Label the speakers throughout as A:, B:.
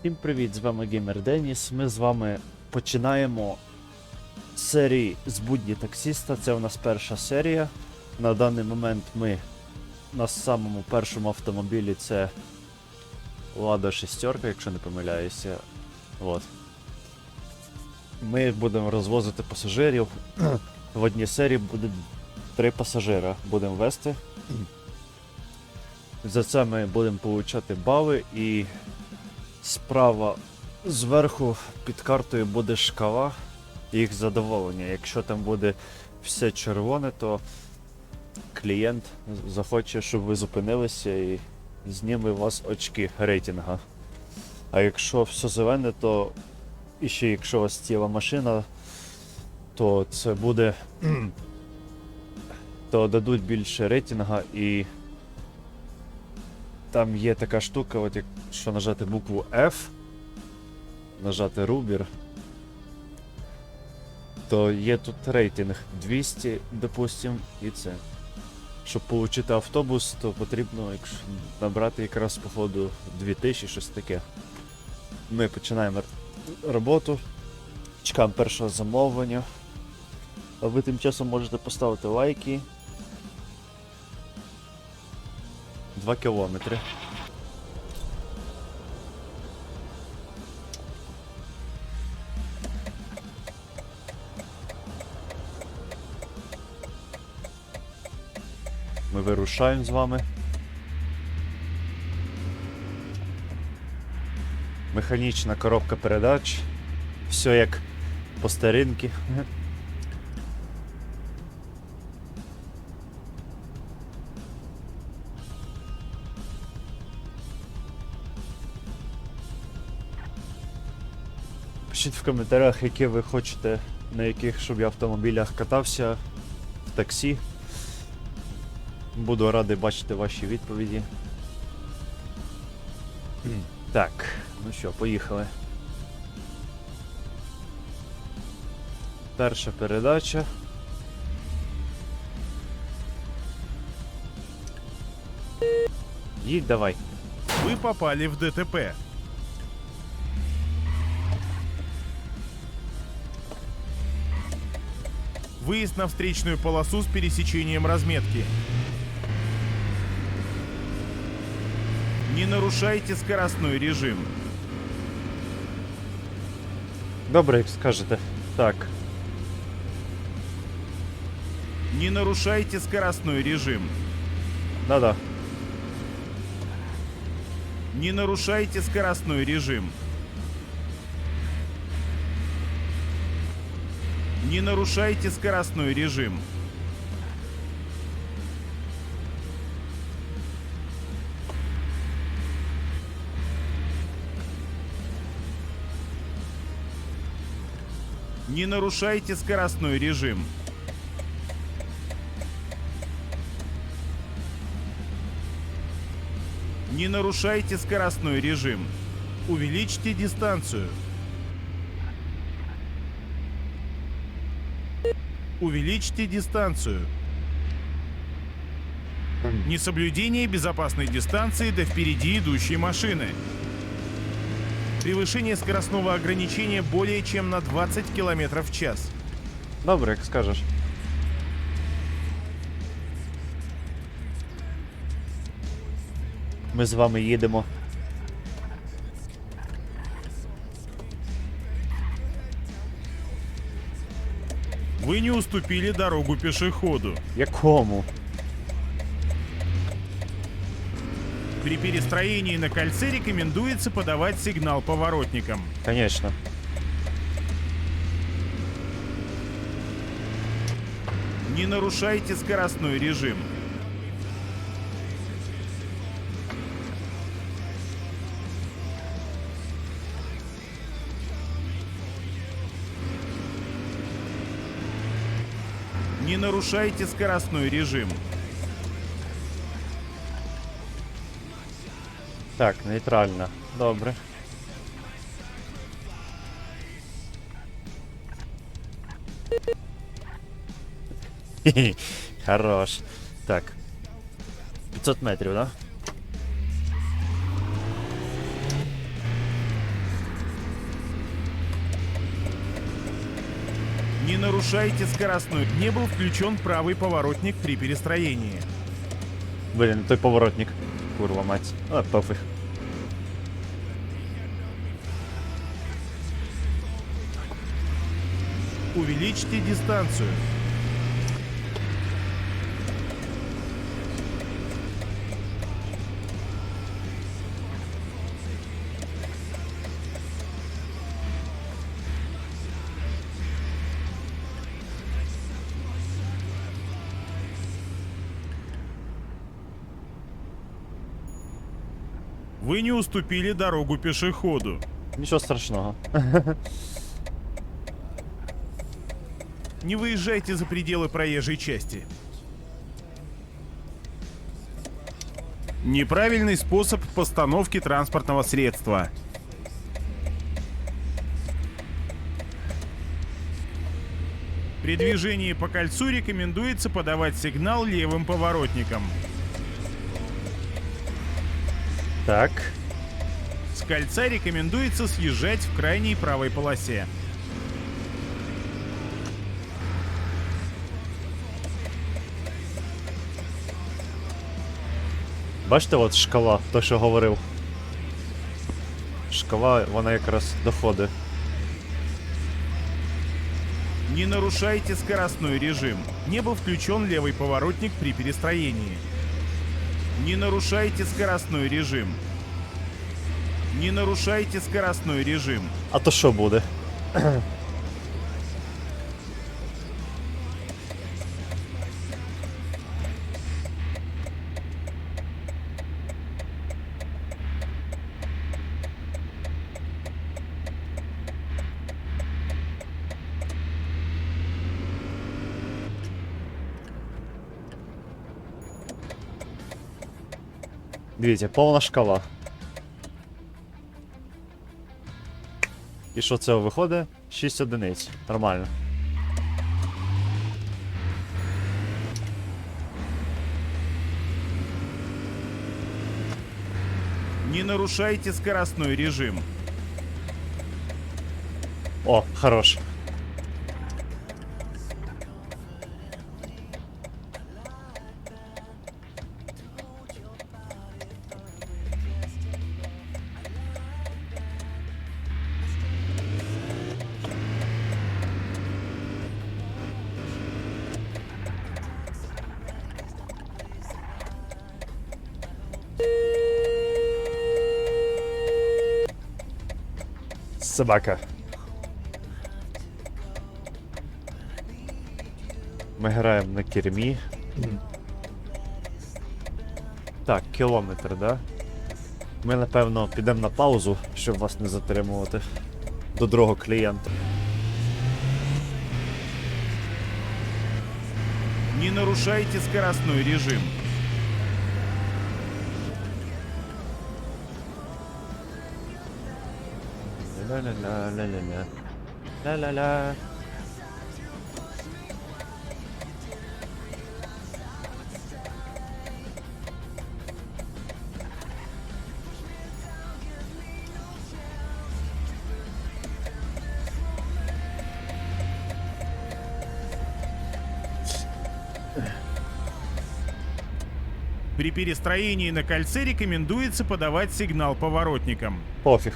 A: Всім привіт, з вами Геймер Деніс. Ми з вами починаємо серії з будні таксіста. Це у нас перша серія. На даний момент ми на самому першому автомобілі це Лада шестерка, якщо не помиляюся. От. Ми будемо розвозити пасажирів. В одній серії буде три пасажира. Будемо вести. За це ми будемо получати бали і справа зверху під картою буде шкала їх задоволення. Якщо там буде все червоне, то клієнт захоче, щоб ви зупинилися і зніме вас очки рейтинга. А якщо все зелене, то і ще якщо у вас ціла машина, то це буде. то дадуть більше рейтинга і там є така штука, от якщо нажати букву F, нажати рубір, то є тут рейтинг 200, допустим, і це. Щоб отримати автобус, то потрібно якщо набрати якраз походу 2000, щось таке. Ми починаємо роботу, чекаємо першого замовлення. А ви тим часом можете поставити лайки. 2 кілометри. Ми вирушаємо з вами. Механічна коробка передач. Все як по старинки. Пишіть в коментарях, які ви хочете, на яких щоб я автомобілях катався в таксі. Буду радий бачити ваші відповіді. Так, ну що, поїхали. Перша передача. Їдь давай.
B: Вы попали в ДТП. Выезд на встречную полосу с пересечением разметки. Не нарушайте скоростной режим.
A: Добре, як скажете. Так.
B: Не нарушайте скоростной режим.
A: Да-да.
B: Не нарушайте скоростной режим. Не нарушайте скоростной режим. Не нарушайте скоростной режим. Не нарушайте скоростной режим. Увеличьте дистанцию. Увеличьте дистанцию. Несоблюдение безопасной дистанции до впереди идущей машины. Превышение скоростного ограничения более чем на 20 км в час.
A: Добре, як скажеш. Ми з вами їдемо.
B: Вы не уступили дорогу пешеходу.
A: Якому?
B: При перестроении на кольце рекомендуется подавать сигнал поворотникам.
A: Конечно.
B: Не нарушайте скоростной режим. Не нарушайте скоростной режим.
A: Так, нейтрально. Добре. Хі-хі, Хорош. Так. 500 метрів, да?
B: Не нарушайте скоростной. Не был включен правый поворотник при перестроении.
A: Блін, той поворотник. Курва мать. А, пофіг.
B: Увеличьте дистанцию. Вы не уступили дорогу пешеходу.
A: Нічого страшного.
B: Не выезжайте за пределы проезжей части. Неправильный способ постановки транспортного средства. При движении по кольцу рекомендуется подавать сигнал левым поворотником.
A: Так.
B: С кольца рекомендуется съезжать в крайней правой полосе.
A: Бачите, от шкала, то що говорив. Шкала, вона якраз доходить.
B: Не нарушайте скоростной режим. Не был включен левый поворотник при перестроении. Не нарушайте скоростной режим. Не нарушайте скоростной режим.
A: А то що буде? Дивіться, повна шкала. І що це виходить? 6 одиниць. Нормально.
B: Не нарушайте скоростной режим.
A: О, хорош. Собака. Ми граємо на кермі. Так, кілометр, да? Ми напевно підемо на паузу, щоб вас не затримувати. До другого клієнта.
B: Не нарушайте скоростной режим.
A: Ля-ля-ля-ля-ля-ля. Ля-ля-ля.
B: При перестроении на кольце рекомендуется подавать сигнал поворотникам.
A: Пофіг.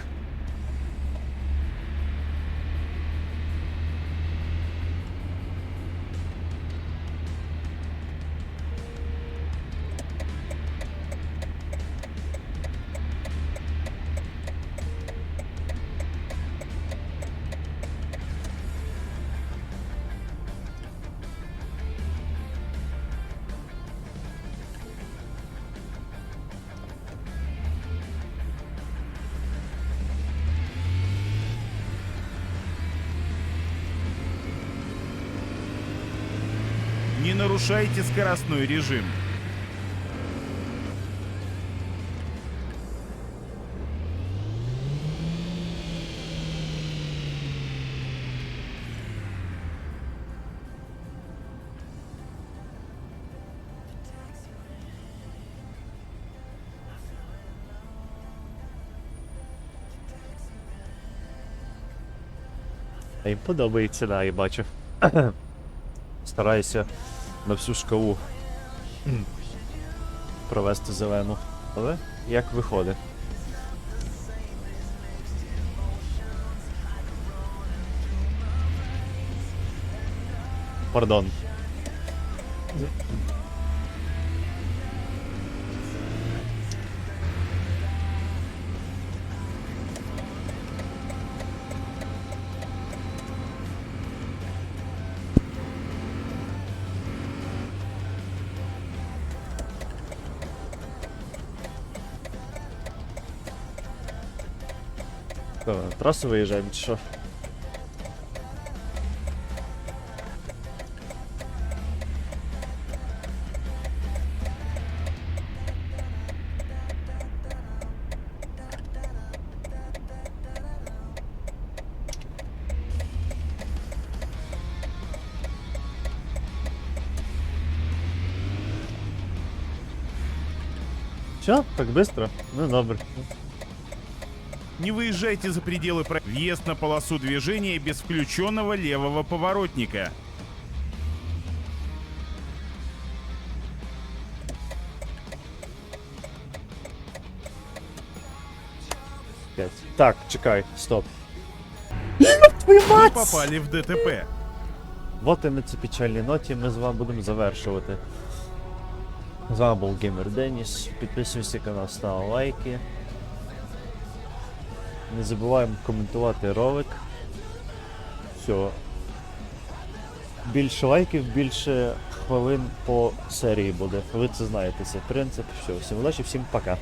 B: Не нарушайте скоростной режим.
A: А їм подобається, да, я бачу. стараюся на всю шкалу провести зелену. Але як виходить? Пардон. Що, на трасу виїжджаємо чи? Так быстро? Ну добре.
B: Не выезжайте за пределы про... Въезд на полосу движения без включенного левого поворотника.
A: П'ять. Так, чекай, стоп.
B: Вы попали в ДТП.
A: Вот і на цій печальній ноті ми з вами будемо завершувати. З вами був Геймер Деніс. Підписуйся на канал, став лайки. Не забуваємо коментувати ролик. Все. Більше лайків, більше хвилин по серії буде. Ви це знаєте, це принцип. Все, всім удачі, всім пока.